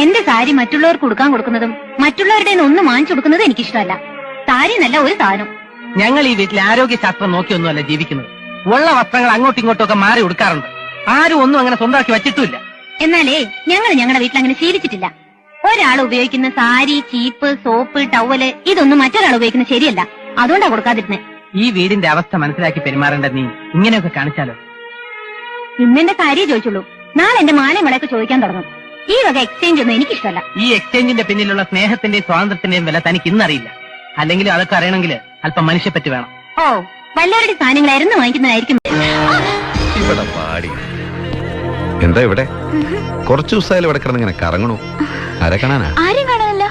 എന്റെ സാരി മറ്റുള്ളവർക്ക് കൊടുക്കാൻ കൊടുക്കുന്നതും മറ്റുള്ളവരുടെ ഒന്നും വാങ്ങിച്ചു കൊടുക്കുന്നതും എനിക്കിഷ്ടമല്ല. സാരി എന്നല്ല ഒരു സാധനം. ഞങ്ങൾ ഈ വീട്ടിൽ ആരോഗ്യശാസ്ത്രം നോക്കിയൊന്നുമല്ല ജീവിക്കുന്നത്. ഉള്ള വസ്ത്രങ്ങൾ അങ്ങോട്ടും ഇങ്ങോട്ടും ഒക്കെ മാറി കൊടുക്കാറുണ്ട് ആരും ഒന്നും അങ്ങനെ സ്വന്തമാക്കി വച്ചിട്ടില്ല എന്നാലേ ഞങ്ങൾ ഞങ്ങളുടെ വീട്ടിൽ അങ്ങനെ ശീലിച്ചിട്ടില്ല. ഒരാൾ ഉപയോഗിക്കുന്ന സാരി ചീപ്പ് സോപ്പ് ടവൽ ഇതൊന്നും മറ്റൊരാൾ ഉപയോഗിക്കുന്നത് ശരിയല്ല. അതുകൊണ്ടാ കൊടുക്കാതിരുന്നത് ഈ വീടിന്റെ അവസ്ഥ മനസ്സിലാക്കി പെരുമാറേണ്ട നീ ഇങ്ങനെയൊക്കെ കാണിച്ചാലോ? ഇന്നെന്റെ കാര്യം ചോദിച്ചുള്ളൂ. നാളെ എന്റെ മാലയും വിളയൊക്കെ ചോദിക്കാൻ തുടങ്ങും. ഈ വക എക്സ്ചേഞ്ച് ഒന്നും എനിക്കിഷ്ടമല്ല. ഈ എക്സ്ചേഞ്ചിന്റെ പിന്നിലുള്ള സ്നേഹത്തിന്റെയും സ്വാതന്ത്ര്യത്തിന്റെയും വില തനിക്ക് ഇന്നറിയില്ല അല്ലെങ്കിൽ അതൊക്കെ അറിയണമെങ്കിൽ അല്പം മനുഷ്യപ്പറ്റി വേണം. ഓ വല്ലവരുടെ സാധനങ്ങളായിരുന്നു വാങ്ങിക്കുന്നതായിരിക്കും. ഇവിടെ പാടി എന്താ ഇവിടെ? കുറച്ചു ദിവസമായാലും ഇവിടെ കിടന്ന് ഇങ്ങനെ കറങ്ങണു. ആരെ കാണാനാ? ആരും കാണാനല്ലോ.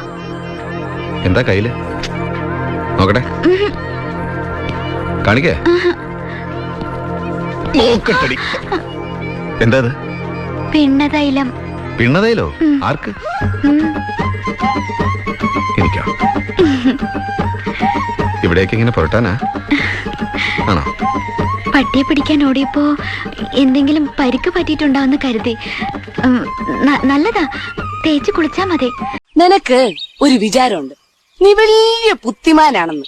എന്താ കയ്യിൽ? നോക്കട്ടെ. കാണിക്കേ? നോക്കട്ടടി എന്താ പിണ്ണതൈലം പിണ്ണതയിലോ ആർക്ക്? എനിക്കാ? ഇവിടേക്ക് ഇങ്ങനെ പുരട്ടാനാ? ആണോ? പട്ടിയെ പിടിക്കാൻ ഓടിയപ്പോ എന്തെങ്കിലും പരിക്ക് പറ്റിയിട്ടുണ്ടാവുന്ന കരുതി. ഉം, ന- നല്ലതാ. തേച്ച് കുളിച്ചാ മതി. നിനക്ക് ഒരു വിചാരമുണ്ട്. നീ വലിയ ബുദ്ധിമാനാണെന്ന്.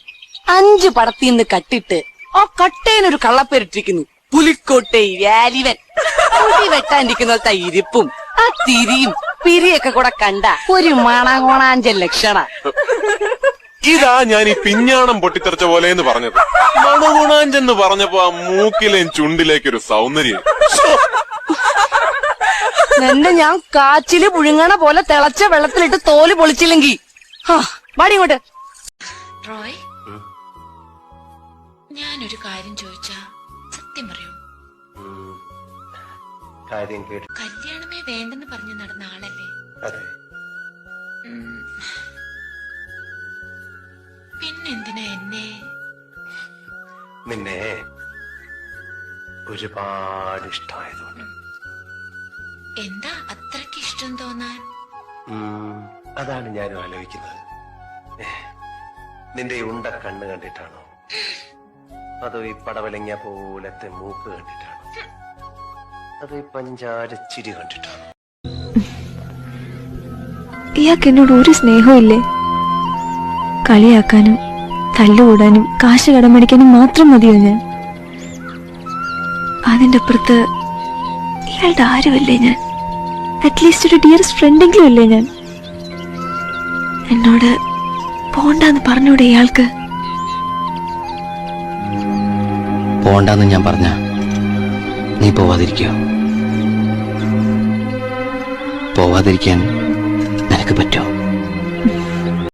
അഞ്ച് നിന്ന് കട്ടിട്ട് ആ കട്ടേനൊരു കള്ളപ്പേരിട്ടിരിക്കുന്നു. പുലിക്കോട്ടെ വാലിവൻ മുടി വെട്ടാനിരിക്കുന്ന ഇരിപ്പും. ആ തിരിയും പിരിയൊക്കെ കൂടെ കണ്ട ഒരു മണകോണാഞ്ചൽ ലക്ഷണ. ഇതാ ഞാൻ ഈ പിഞ്ഞാണം പൊട്ടിത്തെറിച്ച പോലെ എന്ന് പറഞ്ഞത് മണഗുണാഞ്ചെന്ന് പറഞ്ഞപ്പോ ആ മൂക്കിലെയും ചുണ്ടിലേക്കൊരു സൗന്ദര്യം. നിന്നെ ഞാൻ കാച്ചിൽ പുഴുങ്ങണ പോലെ തിളച്ച വെള്ളത്തിലിട്ട് തോൽ പൊളിച്ചില്ലെങ്കി. ഹാ, വാടി ഇങ്ങോട്ട്. റോയ് ഞാനൊരു കാര്യം ചോദിച്ചാ സത്യം പറയൂ. കാര്യം വേണ്ടെന്ന് പറഞ്ഞു നടന്ന ആളല്ലേ? അതെ. പിന്നെന്തിനാ എന്നെ? നിന്നെ ഒരുപാട് ഇഷ്ടമായതുകൊണ്ട് എന്താ അത്രയ്ക്ക് ഇഷ്ടം തോന്നാൻ? അതാണ് ഞാനും ആലോചിക്കുന്നത്. നിന്റെ ഉണ്ട കണ്ണ് കണ്ടിട്ടാണോ? അതോ ഈ പടവലങ്ങിയ പോലത്തെ മൂക്ക് കണ്ടിട്ടാണോ? അതോ ഈ പഞ്ചാര ചിരി കണ്ടിട്ടാണോ ഇയാൾക്ക് എന്നോട് ഒരു സ്നേഹവും ഇല്ലേ കളിയാക്കാനും തല്ലുകൂടാനും കാശ് കടമടിക്കാനും മാത്രം മതിയോ ഞാൻ? അതിന്റെ അപ്പുറത്ത് ഇയാളുടെ ആരുമല്ലേ ഞാൻ? അറ്റ്ലീസ്റ്റ് ഒരു ഡിയറസ്റ്റ് ഫ്രണ്ടെങ്കിലും അല്ലേ ഞാൻ? എന്നോട് പോണ്ടെന്ന് പറഞ്ഞൂടെ ഇയാൾക്ക്? പോണ്ടെന്ന് ഞാൻ പറഞ്ഞ നീ പോവാതിരിക്കുക പോവാതിരിക്കാൻ നിനക്ക് പറ്റുമോ